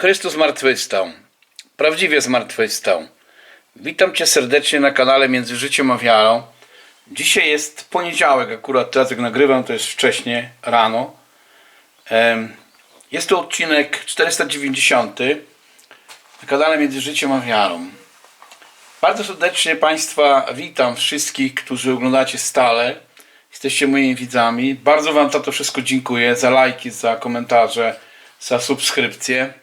Chrystus zmartwychwstał. Prawdziwie zmartwychwstał. Witam Cię serdecznie na kanale Między Życiem a Wiarą. Dzisiaj jest poniedziałek, akurat teraz jak nagrywam, to jest wcześnie, rano. Jest to odcinek 490 na kanale Między Życiem a Wiarą. Bardzo serdecznie Państwa witam wszystkich, którzy oglądacie stale. Jesteście moimi widzami. Bardzo Wam za to wszystko dziękuję. Za lajki, za komentarze, za subskrypcje.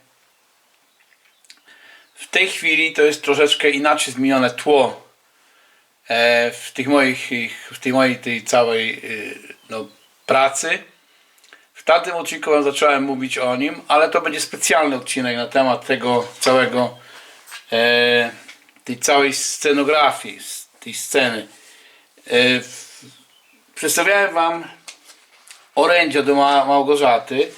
W tej chwili to jest troszeczkę inaczej zmienione tło e, w tych moich, ich- w tej mojej tej całej y, no, pracy. W tamtym odcinku zacząłem mówić o nim, ale to będzie specjalny odcinek na temat tego całego e, tej całej scenografii, tej sceny. E, przedstawiałem wam orędzia do Ma- Małgorzaty,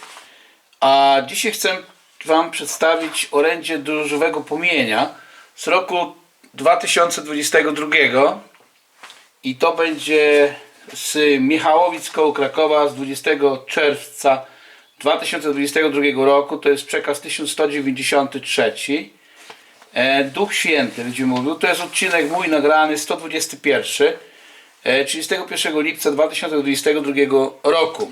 a dzisiaj chcę Wam przedstawić orędzie do żywego płomienia z roku 2022 i to będzie z Michałowic koło Krakowa z 20 czerwca 2022 roku. To jest przekaz 1193. E, Duch Święty będzie mówił. To jest odcinek mój nagrany 121 e, 31 lipca 2022 roku.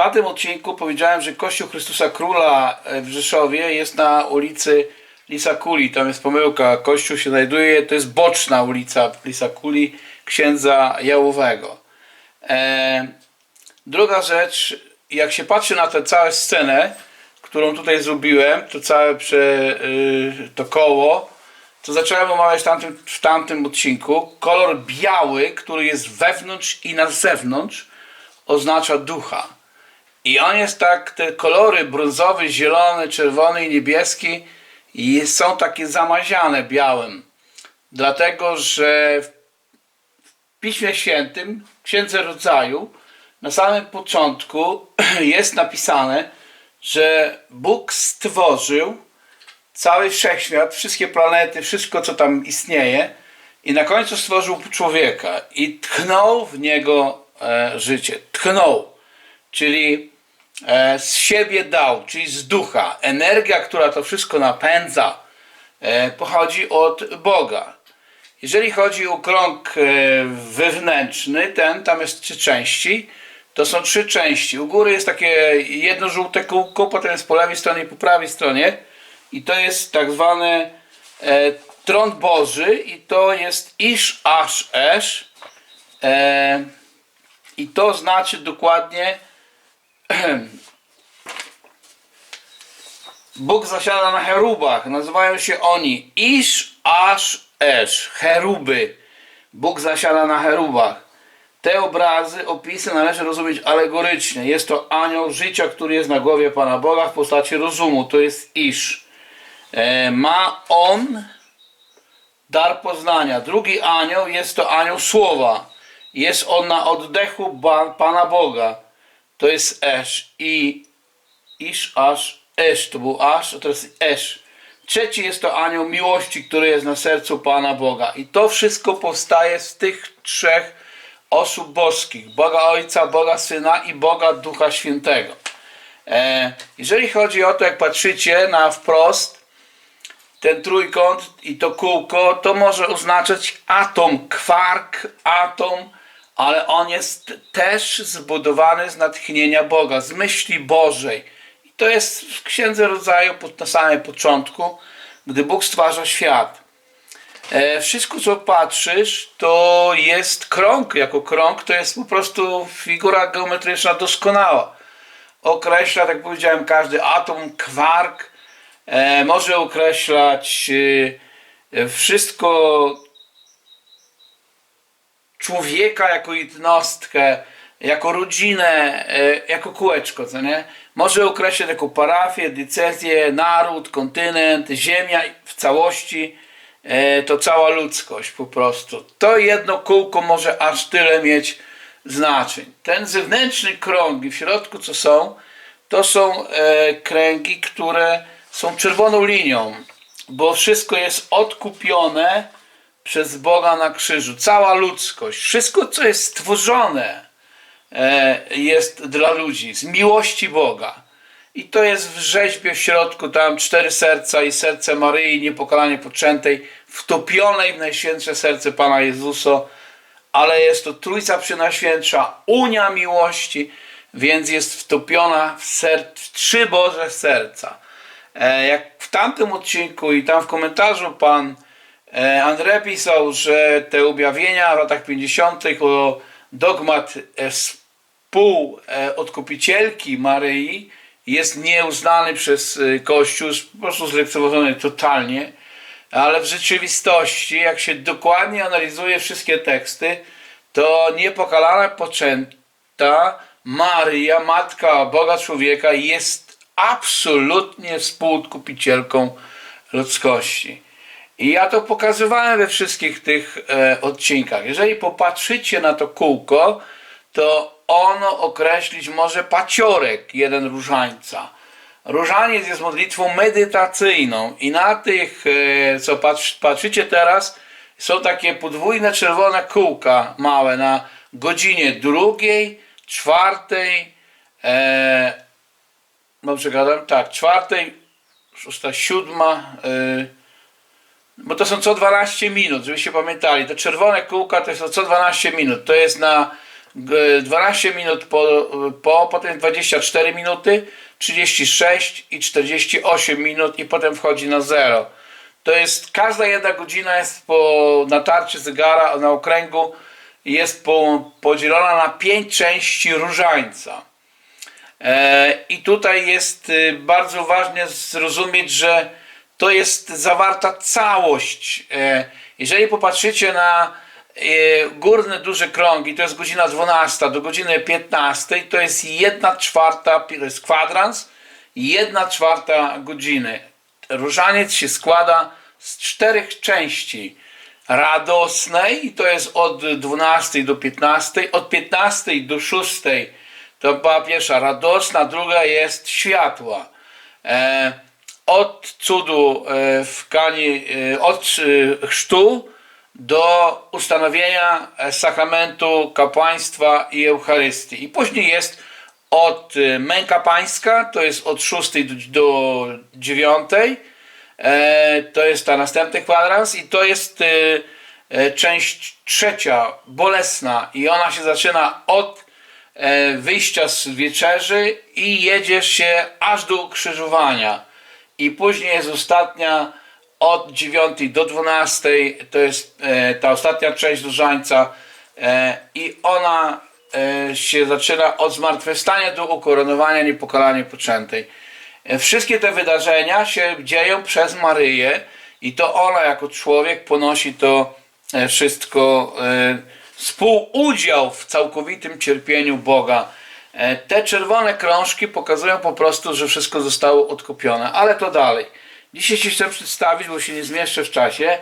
Tamtym odcinku powiedziałem, że Kościół Chrystusa Króla w Rzeszowie jest na ulicy Lisakuli. Tam jest pomyłka. Kościół się znajduje, to jest boczna ulica Lisakuli księdza Jałowego. E, druga rzecz, jak się patrzy na tę całą scenę, którą tutaj zrobiłem, to całe prze, y, to koło, to zacząłem omawiać tamtym, w tamtym odcinku. Kolor biały, który jest wewnątrz i na zewnątrz, oznacza ducha. I on jest tak, te kolory brązowy, zielony, czerwony i niebieski są takie zamaziane białym. Dlatego, że w Piśmie Świętym, w Księdze Rodzaju, na samym początku jest napisane, że Bóg stworzył cały wszechświat, wszystkie planety, wszystko co tam istnieje i na końcu stworzył człowieka i tchnął w niego e, życie. Tchnął czyli z siebie dał, czyli z ducha. Energia, która to wszystko napędza, e, pochodzi od Boga. Jeżeli chodzi o krąg e, wewnętrzny, ten, tam jest trzy części, to są trzy części. U góry jest takie jedno żółte kółko, potem jest po lewej stronie i po prawej stronie i to jest tak zwany e, tron Boży i to jest Ish Ash Esz e, i to znaczy dokładnie Bóg zasiada na cherubach. Nazywają się oni Ish, Ash, Esz. Cheruby. Bóg zasiada na cherubach. Te obrazy, opisy należy rozumieć alegorycznie. Jest to anioł życia, który jest na głowie Pana Boga w postaci rozumu. To jest Ish. E, ma on dar poznania. Drugi anioł jest to anioł słowa. Jest on na oddechu Pana Boga. To jest Esz. I Isz, Asz, Esz. To był Asz, a teraz Esz. Trzeci jest to anioł miłości, który jest na sercu Pana Boga. I to wszystko powstaje z tych trzech osób boskich. Boga Ojca, Boga Syna i Boga Ducha Świętego. E, jeżeli chodzi o to, jak patrzycie na wprost, ten trójkąt i to kółko, to może oznaczać atom, kwark, atom, ale on jest też zbudowany z natchnienia Boga, z myśli Bożej. I to jest w Księdze Rodzaju na samym początku, gdy Bóg stwarza świat. E, wszystko, co patrzysz, to jest krąg. Jako krąg to jest po prostu figura geometryczna doskonała. Określa, tak powiedziałem, każdy atom, kwark, e, może określać e, wszystko człowieka jako jednostkę, jako rodzinę, e, jako kółeczko, co nie? Może określać jako parafię, diecezję, naród, kontynent, ziemia w całości, e, to cała ludzkość po prostu. To jedno kółko może aż tyle mieć znaczeń. Ten zewnętrzny krąg w środku co są, to są e, kręgi, które są czerwoną linią, bo wszystko jest odkupione przez Boga na krzyżu. Cała ludzkość, wszystko co jest stworzone e, jest dla ludzi, z miłości Boga. I to jest w rzeźbie w środku, tam cztery serca i serce Maryi niepokalanie poczętej, wtopionej w najświętsze serce Pana Jezusa, ale jest to Trójca Przenajświętsza, Unia Miłości, więc jest wtopiona w, ser- w trzy Boże serca. E, jak w tamtym odcinku i tam w komentarzu Pan e, Andrzej pisał, że te objawienia w latach 50. o dogmat e, współodkupicielki Maryi jest nieuznany przez e, Kościół, po prostu zlekceważony totalnie, ale w rzeczywistości, jak się dokładnie analizuje wszystkie teksty, to niepokalana poczęta Maryja, Matka Boga Człowieka jest absolutnie współodkupicielką ludzkości. I ja to pokazywałem we wszystkich tych e, odcinkach. Jeżeli popatrzycie na to kółko, to ono określić może paciorek jeden różańca. Różaniec jest modlitwą medytacyjną i na tych, e, co patrz, patrzycie teraz, są takie podwójne czerwone kółka małe na godzinie drugiej, czwartej, e, dobrze gadam? Tak, czwartej, szósta, siódma, e, bo to są co 12 minut, żebyście pamiętali. Te czerwone kółka to są co 12 minut. To jest na g- 12 minut po, po, potem 24 minuty, 36 i 48 minut i potem wchodzi na zero. To jest, każda jedna godzina jest po, na tarczy zegara, na okręgu jest po, podzielona na pięć części różańca. E, I tutaj jest y, bardzo ważne zrozumieć, że to jest zawarta całość. E, Jeżeli popatrzycie na e, górne duże krągi, to jest godzina 12 do godziny 15, to jest jedna czwarta, to jest kwadrans, jedna czwarta godziny. Różaniec się składa z czterech części. Radosnej, to jest od 12 do 15, od 15 do 6 to była pierwsza radosna, druga jest światła. E, od cudu e, w Kani, e, od e, chrztu do ustanowienia sakramentu kapłaństwa i Eucharystii. I później jest od męka pańska, to jest od 6 do, do 9, e, to jest ta następny kwadrans i to jest część trzecia, bolesna i ona się zaczyna od wyjścia z wieczerzy i jedzie się aż do ukrzyżowania. I później jest ostatnia od 9 do 12, to jest e, ta ostatnia część różańca e, i ona e, się zaczyna od zmartwychwstania do ukoronowania niepokalanie poczętej. Wszystkie te wydarzenia się dzieją przez Maryję i to ona jako człowiek ponosi to wszystko, współudział w całkowitym cierpieniu Boga. E, Te czerwone krążki pokazują po prostu, że wszystko zostało odkupione, ale to dalej. Dzisiaj się chcę przedstawić, bo się nie zmieszczę w czasie.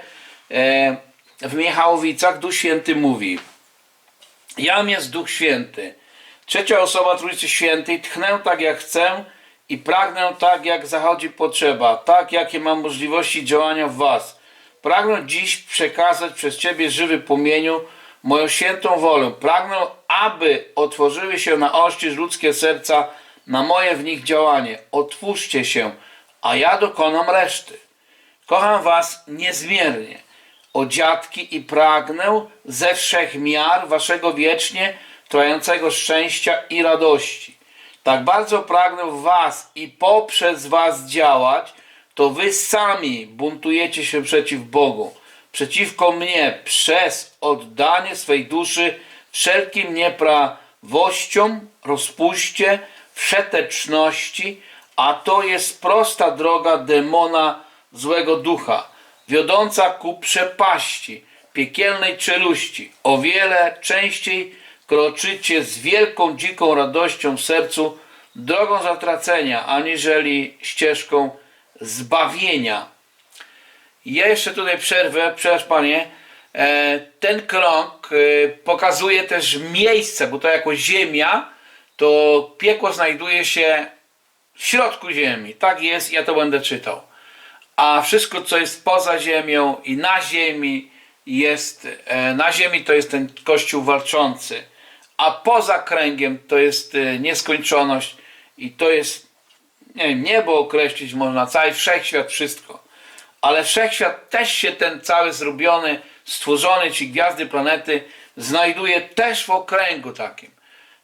E, W Michałowicach Duch Święty mówi Jam jest Duch Święty. Trzecia osoba Trójcy Świętej. Tchnę tak jak chcę i pragnę tak jak zachodzi potrzeba. Tak jakie mam możliwości działania w Was. Pragnę dziś przekazać przez Ciebie żywy płomieniu moją świętą wolę. Pragnę, aby otworzyły się na oścież ludzkie serca na moje w nich działanie. Otwórzcie się, a ja dokonam reszty. Kocham was niezmiernie, o dziadki i pragnę ze wszech miar waszego wiecznie trwającego szczęścia i radości. Tak bardzo pragnę was i poprzez was działać, to wy sami buntujecie się przeciw Bogu, przeciwko mnie przez oddanie swej duszy wszelkim nieprawościom, rozpuście, wszeteczności, a to jest prosta droga demona złego ducha, wiodąca ku przepaści, piekielnej czeluści. O wiele częściej kroczycie z wielką, dziką radością w sercu drogą zatracenia, aniżeli ścieżką zbawienia. Ja jeszcze tutaj przerwę, przepraszam panie. E, Ten krąg e, pokazuje też miejsce, bo to jako ziemia, to piekło znajduje się w środku ziemi. Tak jest, ja to będę czytał. A wszystko, co jest poza ziemią i na ziemi, jest e, na ziemi to jest ten kościół walczący, a poza kręgiem to jest nieskończoność i to jest nie wiem, niebo określić można, cały wszechświat, wszystko. Ale wszechświat też się ten cały zrobiony, stworzony, ci gwiazdy, planety, znajduje też w okręgu takim.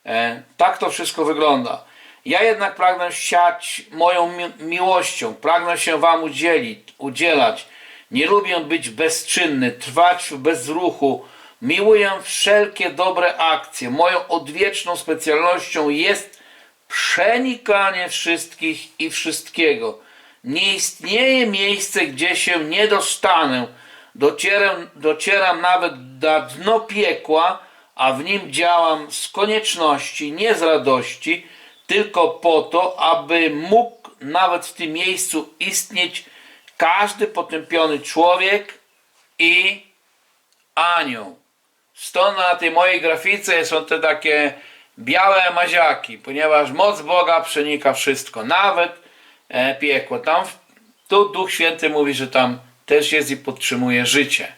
E, tak to wszystko wygląda. Ja jednak pragnę siać moją mi miłością, pragnę się wam udzielić, udzielać. Nie lubię być bezczynny, trwać w bezruchu. Miłuję wszelkie dobre akcje. Moją odwieczną specjalnością jest przenikanie wszystkich i wszystkiego. Nie istnieje miejsce, gdzie się nie dostanę. Docieram, docieram nawet na dno piekła, a w nim działam z konieczności, nie z radości, tylko po to, aby mógł nawet w tym miejscu istnieć każdy potępiony człowiek i anioł. Stąd na tej mojej grafice są te takie białe maziaki, ponieważ moc Boga przenika wszystko, nawet e, piekło. Tam tu Duch Święty mówi, że tam też jest i podtrzymuje życie.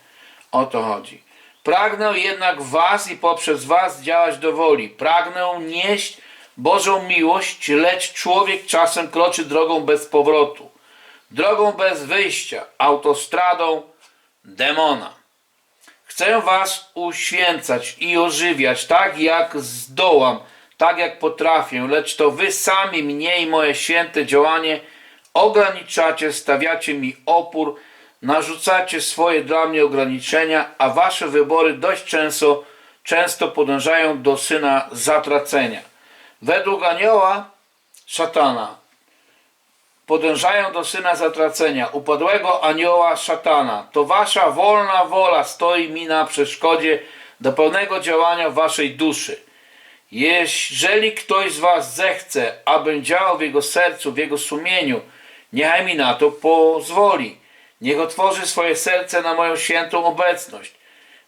O to chodzi. Pragnę jednak was i poprzez was działać do woli. Pragnę nieść Bożą miłość, lecz człowiek czasem kroczy drogą bez powrotu. Drogą bez wyjścia, autostradą demona. Chcę was uświęcać i ożywiać, tak jak zdołam, tak jak potrafię, lecz to wy sami mnie i moje święte działanie ograniczacie, stawiacie mi opór, narzucacie swoje dla mnie ograniczenia, a wasze wybory dość często, często podążają do syna zatracenia. Według anioła szatana podążają do syna zatracenia, upadłego anioła szatana. To wasza wolna wola stoi mi na przeszkodzie do pełnego działania waszej duszy. Jeżeli ktoś z was zechce, abym działał w jego sercu, w jego sumieniu, niechaj mi na to pozwoli. Niech otworzy swoje serce na moją świętą obecność.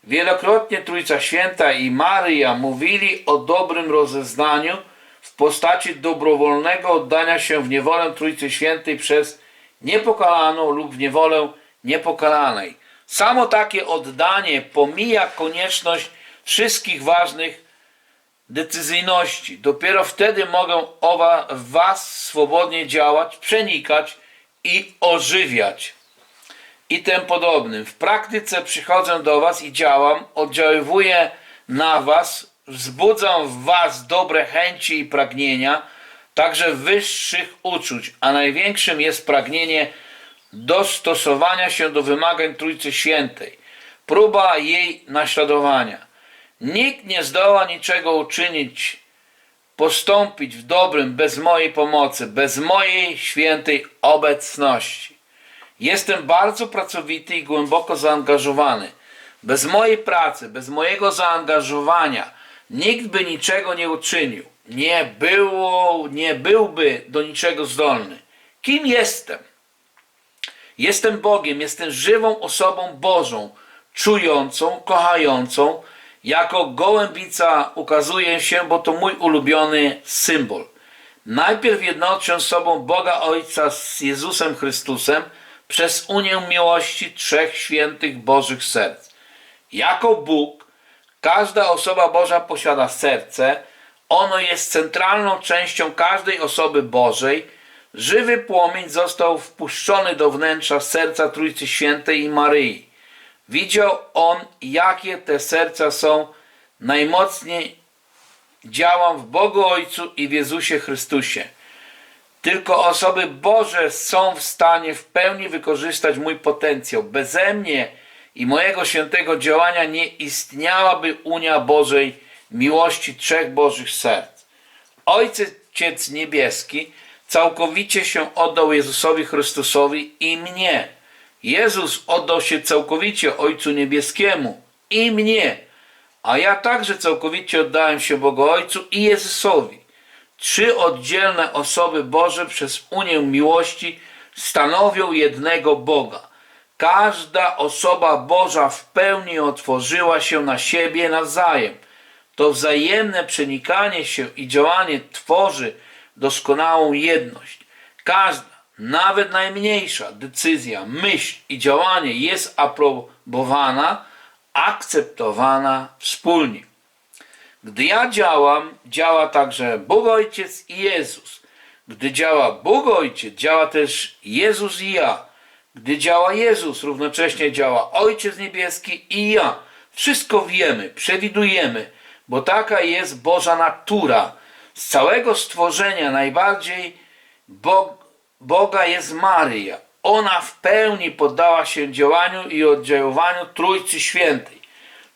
Wielokrotnie Trójca Święta i Maryja mówili o dobrym rozeznaniu w postaci dobrowolnego oddania się w niewolę Trójcy Świętej przez niepokalaną lub w niewolę niepokalanej. Samo takie oddanie pomija konieczność wszystkich ważnych decyzyjności. Dopiero wtedy mogą owa was swobodnie działać, przenikać i ożywiać i tym podobnym. W praktyce przychodzę do Was i działam, oddziaływuję na Was, wzbudzam w Was dobre chęci i pragnienia, także wyższych uczuć, a największym jest pragnienie dostosowania się do wymagań Trójcy Świętej, próba jej naśladowania. Nikt nie zdoła niczego uczynić, postąpić w dobrym bez mojej pomocy, bez mojej świętej obecności. Jestem bardzo pracowity i głęboko zaangażowany. Bez mojej pracy, bez mojego zaangażowania nikt by niczego nie uczynił. Nie było, nie byłby do niczego zdolny. Kim jestem? Jestem Bogiem, jestem żywą osobą Bożą, czującą, kochającą. Jako gołębica ukazuję się, bo to mój ulubiony symbol. Najpierw jednoczę sobą Boga Ojca z Jezusem Chrystusem przez unię miłości trzech świętych Bożych serc. Jako Bóg, każda osoba Boża posiada serce. Ono jest centralną częścią każdej osoby Bożej. Żywy płomień został wpuszczony do wnętrza serca Trójcy Świętej i Maryi. Widział on, jakie te serca są najmocniej działam w Bogu Ojcu i w Jezusie Chrystusie. Tylko osoby Boże są w stanie w pełni wykorzystać mój potencjał. Beze mnie i mojego świętego działania nie istniałaby Unia Bożej miłości trzech Bożych serc. Ojciec Niebieski całkowicie się oddał Jezusowi Chrystusowi i mnie. Jezus oddał się całkowicie Ojcu Niebieskiemu i mnie. A ja także całkowicie oddałem się Bogu Ojcu i Jezusowi. Trzy oddzielne osoby Boże przez Unię miłości stanowią jednego Boga. Każda osoba Boża w pełni otworzyła się na siebie nawzajem. To wzajemne przenikanie się i działanie tworzy doskonałą jedność. Każda, nawet najmniejsza decyzja, myśl i działanie jest aprobowana, akceptowana wspólnie. Gdy ja działam, działa także Bóg Ojciec i Jezus. Gdy działa Bóg Ojciec, działa też Jezus i ja. Gdy działa Jezus, równocześnie działa Ojciec Niebieski i ja. Wszystko wiemy, przewidujemy, bo taka jest Boża natura. Z całego stworzenia najbardziej Bog, Boga jest Maryja. Ona w pełni poddała się działaniu i oddziaływaniu Trójcy Świętej.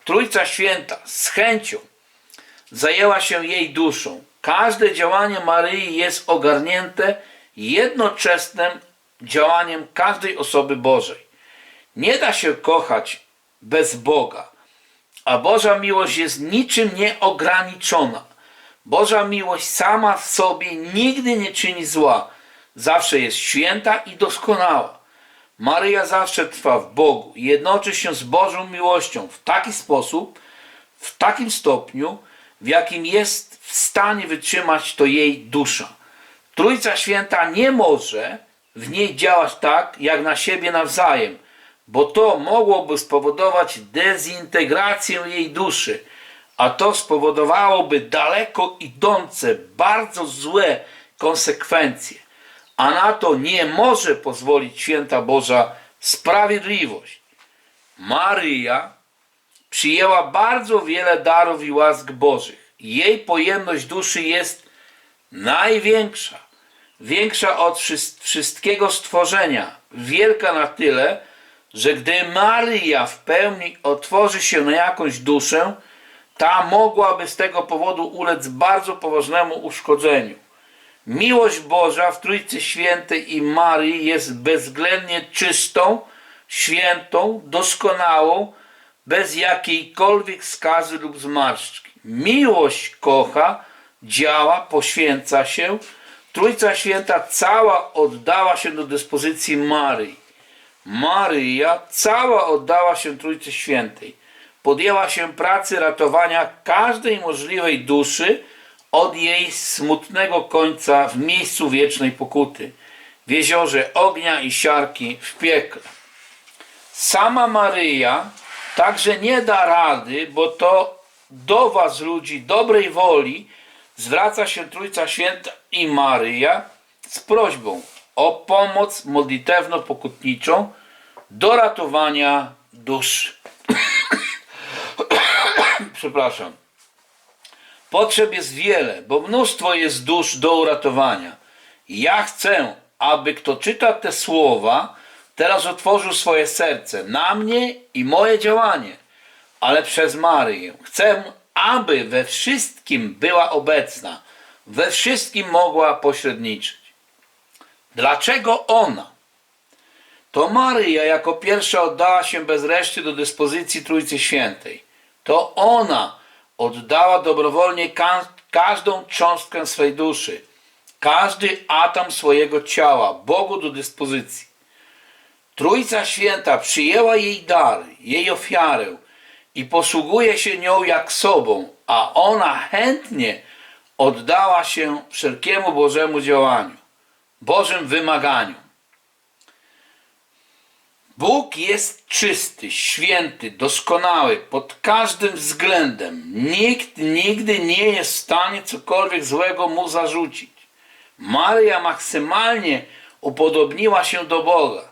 Trójca Święta z chęcią zajęła się jej duszą. Każde działanie Maryi jest ogarnięte jednoczesnym działaniem każdej osoby Bożej. Nie da się kochać bez Boga, a Boża miłość jest niczym nieograniczona. Boża miłość sama w sobie nigdy nie czyni zła, zawsze jest święta i doskonała. Maryja zawsze trwa w Bogu i jednoczy się z Bożą miłością w taki sposób, w takim stopniu, w jakim jest w stanie wytrzymać to jej dusza. Trójca Święta nie może w niej działać tak, jak na siebie nawzajem, bo to mogłoby spowodować dezintegrację jej duszy, a to spowodowałoby daleko idące, bardzo złe konsekwencje. A na to nie może pozwolić święta Boża sprawiedliwość. Maryja przyjęła bardzo wiele darów i łask Bożych. Jej pojemność duszy jest największa, większa od wszy- wszystkiego stworzenia, wielka na tyle, że gdy Maryja w pełni otworzy się na jakąś duszę, ta mogłaby z tego powodu ulec bardzo poważnemu uszkodzeniu. Miłość Boża w Trójcy Świętej i Marii jest bezwzględnie czystą, świętą, doskonałą, bez jakiejkolwiek skazy lub zmarszczki. Miłość kocha, działa, poświęca się. Trójca Święta cała oddała się do dyspozycji Maryi. Maryja cała oddała się Trójcy Świętej. Podjęła się pracy ratowania każdej możliwej duszy od jej smutnego końca w miejscu wiecznej pokuty, w jeziorze ognia i siarki w piekle. Sama Maryja także nie da rady, bo to do was ludzi dobrej woli zwraca się Trójca Święta i Maryja z prośbą o pomoc modlitewno-pokutniczą do ratowania duszy. Przepraszam. Potrzeb jest wiele, bo mnóstwo jest dusz do uratowania. Ja chcę, aby kto czyta te słowa, teraz otworzył swoje serce na mnie i moje działanie, ale przez Maryję. Chcę, aby we wszystkim była obecna, we wszystkim mogła pośredniczyć. Dlaczego ona? To Maryja jako pierwsza oddała się bez reszty do dyspozycji Trójcy Świętej. To ona oddała dobrowolnie ka- każdą cząstkę swej duszy, każdy atom swojego ciała Bogu do dyspozycji. Trójca Święta przyjęła jej dar, jej ofiarę i posługuje się nią jak sobą, a ona chętnie oddała się wszelkiemu Bożemu działaniu, Bożym wymaganiu. Bóg jest czysty, święty, doskonały pod każdym względem. Nikt nigdy nie jest w stanie cokolwiek złego mu zarzucić. Maria maksymalnie upodobniła się do Boga.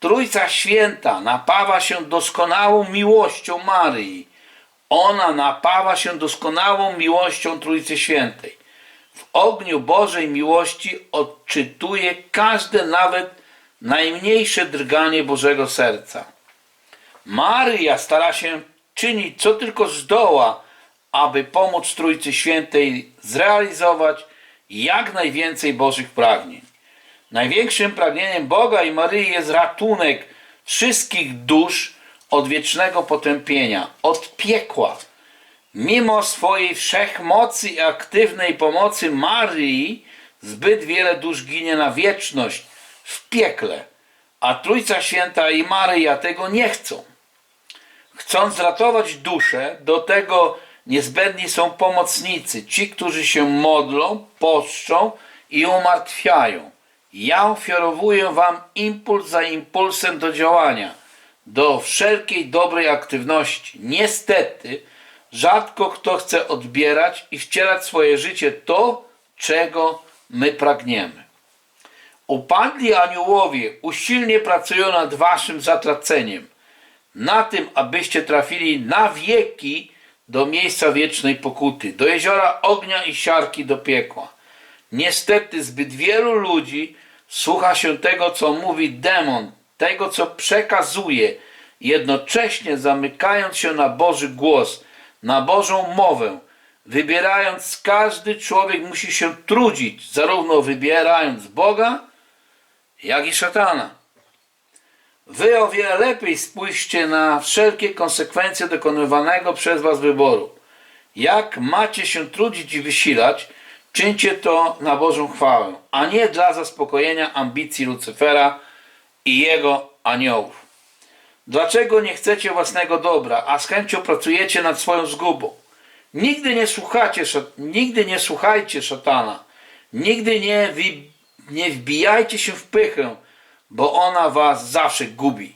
Trójca Święta napawa się doskonałą miłością Maryi. Ona napawa się doskonałą miłością Trójcy Świętej. W ogniu Bożej miłości odczytuje każde nawet najmniejsze drganie Bożego serca. Maryja stara się czynić co tylko zdoła, aby pomóc Trójcy Świętej zrealizować jak najwięcej Bożych pragnień. Największym pragnieniem Boga i Maryi jest ratunek wszystkich dusz od wiecznego potępienia, od piekła. Mimo swojej wszechmocy i aktywnej pomocy Maryi, zbyt wiele dusz ginie na wieczność w piekle, a Trójca Święta i Maryja tego nie chcą. Chcąc ratować duszę, do tego niezbędni są pomocnicy, ci, którzy się modlą, poszczą i umartwiają. Ja ofiarowuję wam impuls za impulsem do działania, do wszelkiej dobrej aktywności. Niestety, rzadko kto chce odbierać i wcielać swoje życie to, czego my pragniemy. Upadli aniołowie usilnie pracują nad waszym zatraceniem, na tym, abyście trafili na wieki do miejsca wiecznej pokuty, do jeziora ognia i siarki do piekła. Niestety zbyt wielu ludzi słucha się tego, co mówi demon, tego, co przekazuje, jednocześnie zamykając się na Boży głos, na Bożą mowę. Wybierając, każdy człowiek musi się trudzić, zarówno wybierając Boga, jak i szatana. Wy o wiele lepiej spójrzcie na wszelkie konsekwencje dokonywanego przez was wyboru. Jak macie się trudzić i wysilać, czyńcie to na Bożą chwałę, a nie dla zaspokojenia ambicji Lucyfera i jego aniołów. Dlaczego nie chcecie własnego dobra, a z chęcią pracujecie nad swoją zgubą? Nigdy nie słuchacie, nigdy nie słuchajcie szatana. Nigdy nie, wi- nie wbijajcie się w pychę, bo ona was zawsze gubi.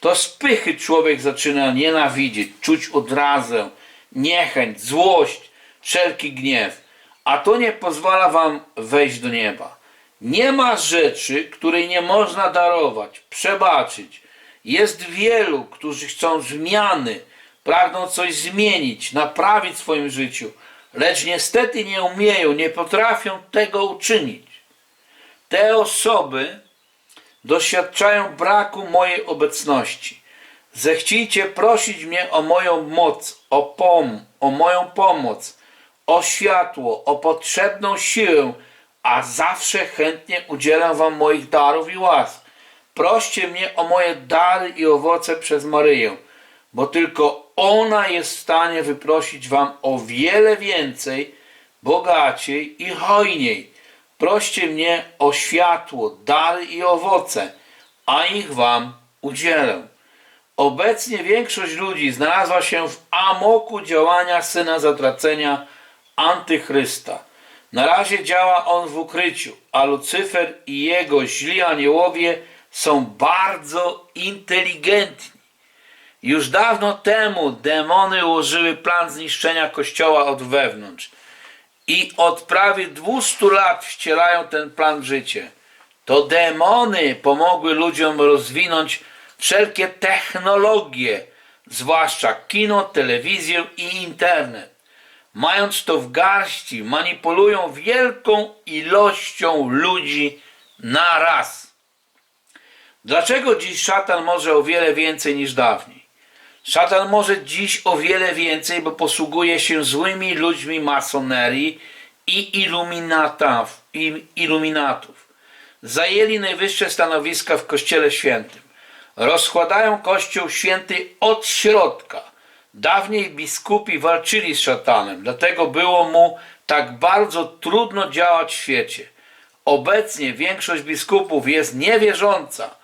To z pychy człowiek zaczyna nienawidzieć, czuć odrazę, niechęć, złość, wszelki gniew, a to nie pozwala wam wejść do nieba. Nie ma rzeczy, której nie można darować, przebaczyć. Jest wielu, którzy chcą zmiany, pragną coś zmienić, naprawić w swoim życiu, lecz niestety nie umieją, nie potrafią tego uczynić. Te osoby doświadczają braku mojej obecności. Zechcijcie prosić mnie o moją moc, o, pom- o moją pomoc, o światło, o potrzebną siłę, a zawsze chętnie udzielę wam moich darów i łask. Proście mnie o moje dary i owoce przez Maryję, bo tylko ona jest w stanie wyprosić wam o wiele więcej, bogaciej i hojniej. Proście mnie o światło, dary i owoce, a ich wam udzielę. Obecnie większość ludzi znalazła się w amoku działania syna zatracenia antychrysta. Na razie działa on w ukryciu, a Lucyfer i jego źli aniołowie są bardzo inteligentni. Już dawno temu demony ułożyły plan zniszczenia kościoła od wewnątrz i od prawie 200 lat wcielają ten plan w życie. To demony pomogły ludziom rozwinąć wszelkie technologie, zwłaszcza kino, telewizję i internet. Mając to w garści, manipulują wielką ilością ludzi na raz. Dlaczego dziś szatan może o wiele więcej niż dawniej? Szatan może dziś o wiele więcej, bo posługuje się złymi ludźmi masonerii i iluminatów. i iluminatów. Zajęli najwyższe stanowiska w Kościele Świętym. Rozkładają Kościół Święty od środka. Dawniej biskupi walczyli z szatanem, dlatego było mu tak bardzo trudno działać w świecie. Obecnie większość biskupów jest niewierząca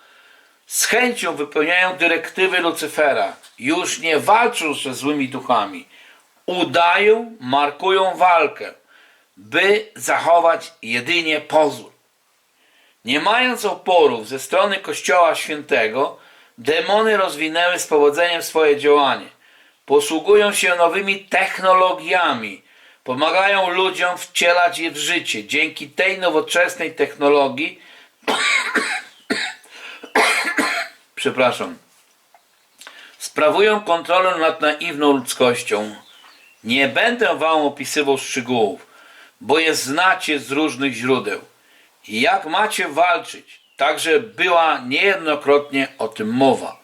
z chęcią wypełniają dyrektywy Lucyfera. Już nie walczą ze złymi duchami. Udają, markują walkę, by zachować jedynie pozór. Nie mając oporów ze strony Kościoła Świętego, demony rozwinęły z powodzeniem swoje działanie. Posługują się nowymi technologiami, pomagają ludziom wcielać je w życie. Dzięki tej nowoczesnej technologii przepraszam, sprawują kontrolę nad naiwną ludzkością. Nie będę wam opisywał szczegółów, bo je znacie z różnych źródeł. Jak macie walczyć? Także była niejednokrotnie o tym mowa.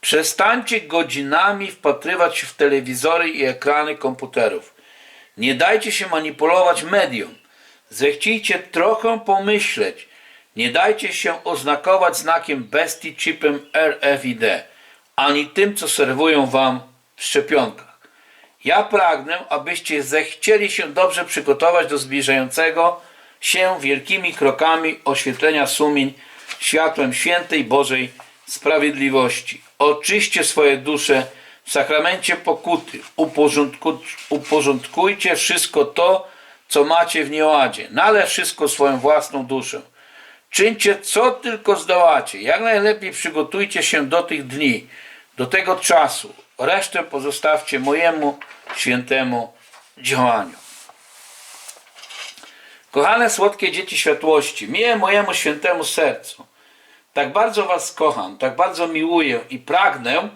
Przestańcie godzinami wpatrywać się w telewizory i ekrany komputerów. Nie dajcie się manipulować medium. Zechcijcie trochę pomyśleć. Nie dajcie się oznakować znakiem bestii chipem RFID, ani tym, co serwują wam w szczepionkach. Ja pragnę, abyście zechcieli się dobrze przygotować do zbliżającego się wielkimi krokami oświetlenia sumień światłem świętej Bożej sprawiedliwości. Oczyście swoje dusze w sakramencie pokuty. Uporządku, uporządkujcie wszystko to, co macie w nieładzie. Nale wszystko swoją własną duszę. Czyńcie co tylko zdołacie. Jak najlepiej przygotujcie się do tych dni, do tego czasu. Resztę pozostawcie mojemu świętemu działaniu. Kochane słodkie dzieci światłości, miłe mojemu świętemu sercu, tak bardzo was kocham, tak bardzo miłuję i pragnę,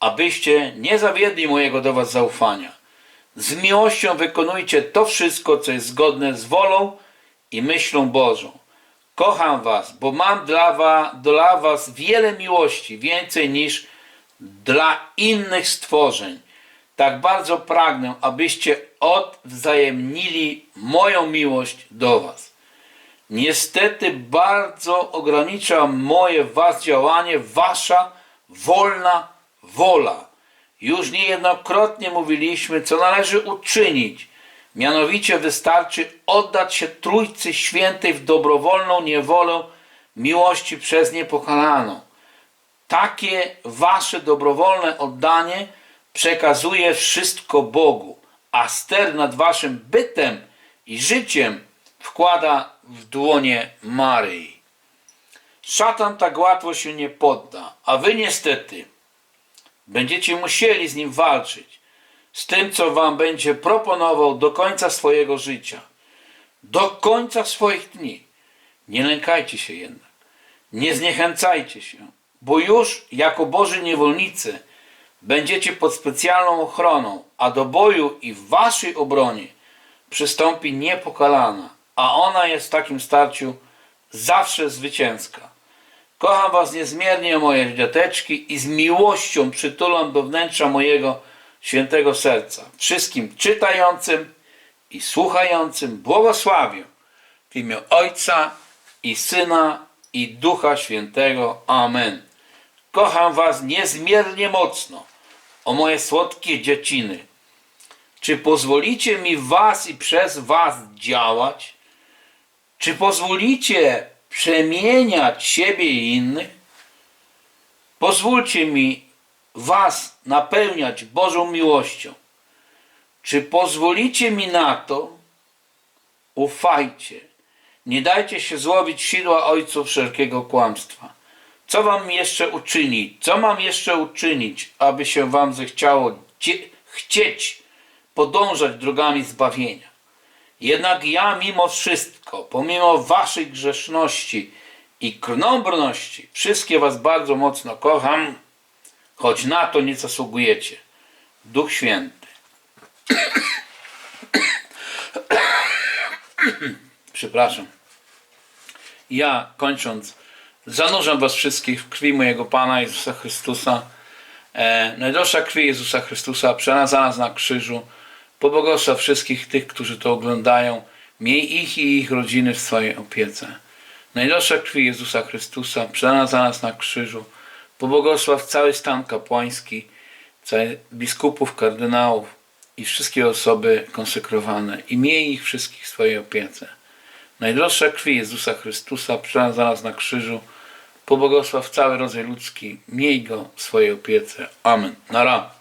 abyście nie zawiedli mojego do was zaufania. Z miłością wykonujcie to wszystko, co jest zgodne z wolą i myślą Bożą. Kocham was, bo mam dla was, dla was wiele miłości, więcej niż dla innych stworzeń. Tak bardzo pragnę, abyście odwzajemnili moją miłość do was. Niestety bardzo ogranicza moje was działanie wasza wolna wola. Już niejednokrotnie mówiliśmy, co należy uczynić. Mianowicie wystarczy oddać się Trójcy Świętej w dobrowolną niewolę miłości przez niepokalaną. Takie wasze dobrowolne oddanie przekazuje wszystko Bogu, a ster nad waszym bytem i życiem wkłada w dłonie Maryi. Szatan tak łatwo się nie podda, a wy niestety będziecie musieli z nim walczyć, z tym, co wam będzie proponował do końca swojego życia, do końca swoich dni. Nie lękajcie się jednak, nie zniechęcajcie się, bo już jako Boży niewolnicy będziecie pod specjalną ochroną, a do boju i w waszej obronie przystąpi niepokalana, a ona jest w takim starciu zawsze zwycięska. Kocham was niezmiernie, moje dziateczki, i z miłością przytulam do wnętrza mojego świętego serca. Wszystkim czytającym i słuchającym błogosławię w imię Ojca i Syna i Ducha Świętego. Amen. Kocham was niezmiernie mocno, o moje słodkie dzieciny. Czy pozwolicie mi was i przez was działać? Czy pozwolicie przemieniać siebie i innych? Pozwólcie mi Was napełniać Bożą miłością. Czy pozwolicie mi na to? Ufajcie. Nie dajcie się złowić sidła ojców wszelkiego kłamstwa. Co wam jeszcze uczynić? Co mam jeszcze uczynić, aby się wam zechciało chcieć podążać drogami zbawienia? Jednak ja mimo wszystko, pomimo waszej grzeszności i krnąbrności, wszystkie was bardzo mocno kocham, choć na to nie zasługujecie. Duch Święty. Przepraszam. Ja, kończąc, zanurzam was wszystkich w krwi mojego Pana Jezusa Chrystusa. E, najdroższa krwi Jezusa Chrystusa przelana za nas na krzyżu. Pobłogosław wszystkich tych, którzy to oglądają. Miej ich i ich rodziny w swojej opiece. Najdroższa krwi Jezusa Chrystusa przelana nas na krzyżu. Pobłogosław cały stan kapłański, biskupów, kardynałów i wszystkie osoby konsekrowane. I miej ich wszystkich w swojej opiece. Najdroższa krwi Jezusa Chrystusa przelana na krzyżu. Pobłogosław cały rodzaj ludzki. Miej go w swojej opiece. Amen. Na.